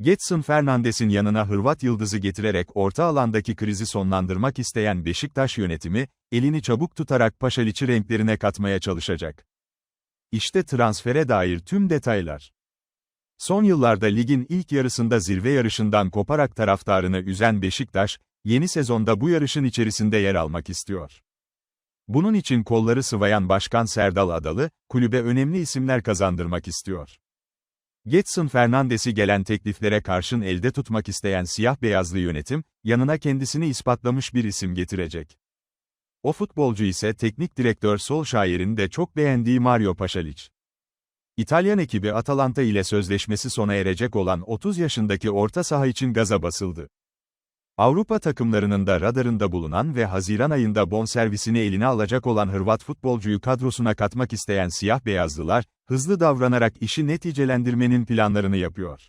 Getson Fernandes'in yanına Hırvat yıldızı getirerek orta alandaki krizi sonlandırmak isteyen Beşiktaş yönetimi, elini çabuk tutarak Paşaliç'i renklerine katmaya çalışacak. İşte transfere dair tüm detaylar. Son yıllarda ligin ilk yarısında zirve yarışından koparak taraftarını üzen Beşiktaş, yeni sezonda bu yarışın içerisinde yer almak istiyor. Bunun için kolları sıvayan Başkan Serdal Adalı, kulübe önemli isimler kazandırmak istiyor. Getson Fernandes'i gelen tekliflere karşın elde tutmak isteyen siyah-beyazlı yönetim, yanına kendisini ispatlamış bir isim getirecek. O futbolcu ise teknik direktör Solskjaer'in de çok beğendiği Mario Paşalic. İtalyan ekibi Atalanta ile sözleşmesi sona erecek olan 30 yaşındaki orta saha için gaza basıldı. Avrupa takımlarının da radarında bulunan ve Haziran ayında bonservisini eline alacak olan Hırvat futbolcuyu kadrosuna katmak isteyen siyah beyazlılar, hızlı davranarak işi neticelendirmenin planlarını yapıyor.